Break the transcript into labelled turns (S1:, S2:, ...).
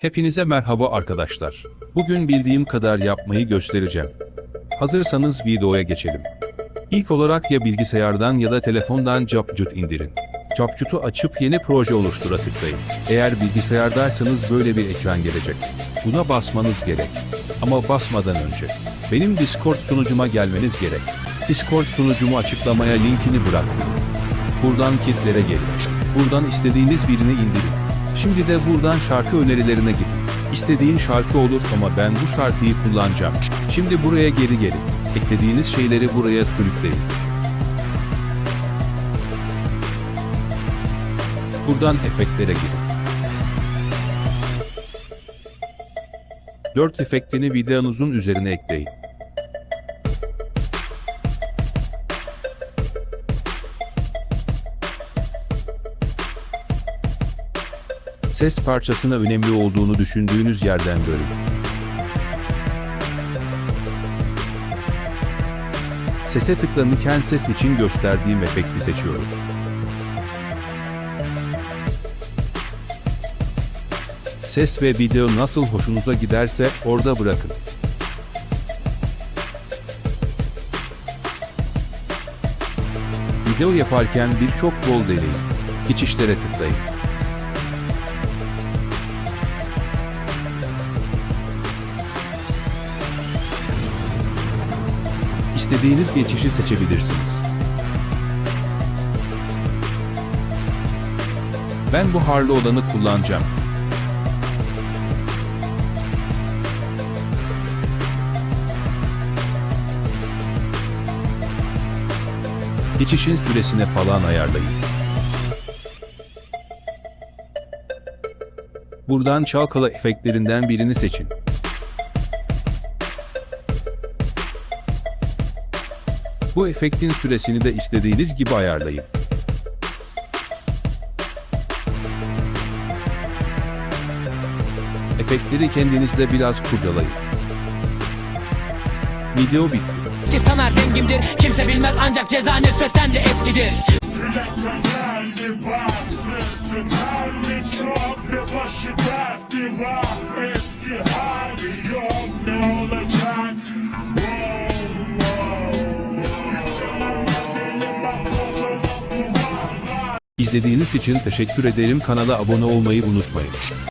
S1: Hepinize merhaba arkadaşlar. Bugün bildiğim kadar yapmayı göstereceğim. Hazırsanız videoya geçelim. İlk olarak ya bilgisayardan ya da telefondan CapCut indirin. CapCut'u açıp yeni proje oluştura tıklayın. Eğer bilgisayardaysanız böyle bir ekran gelecek. Buna basmanız gerek. Ama basmadan önce benim Discord sunucuma gelmeniz gerek. Discord sunucumu açıklamaya linkini bıraktım. Buradan kitlere gelin. Buradan istediğiniz birini indirin. Şimdi de buradan şarkı önerilerine gidin. İstediğin şarkı olur ama ben bu şarkıyı kullanacağım. Şimdi buraya geri gelin. Eklediğiniz şeyleri buraya sürükleyin. Buradan efektlere girin. 4 efektini videonuzun üzerine ekleyin. Ses parçasına önemli olduğunu düşündüğünüz yerden bölün. Sese tıklanırken ses için gösterdiğim efekti seçiyoruz. Ses ve video nasıl hoşunuza giderse orada bırakın. Video yaparken birçok bol deneyin. Geçişlere tıklayın. İstediğiniz geçişi seçebilirsiniz. Ben buharlı olanı kullanacağım. Geçişin süresine falan ayarlayın. Buradan çalkala efektlerinden birini seçin. Bu efektin süresini de istediğiniz gibi ayarlayın. Efektleri kendinizde biraz kurcalayın. Video bitti.
S2: Ki sanar dengimdir Kimse bilmez ancak ceza nefretten de eskidir
S3: başı dertli var Eski hali yok ne olacak
S1: İzlediğiniz için teşekkür ederim. Kanala abone olmayı unutmayın.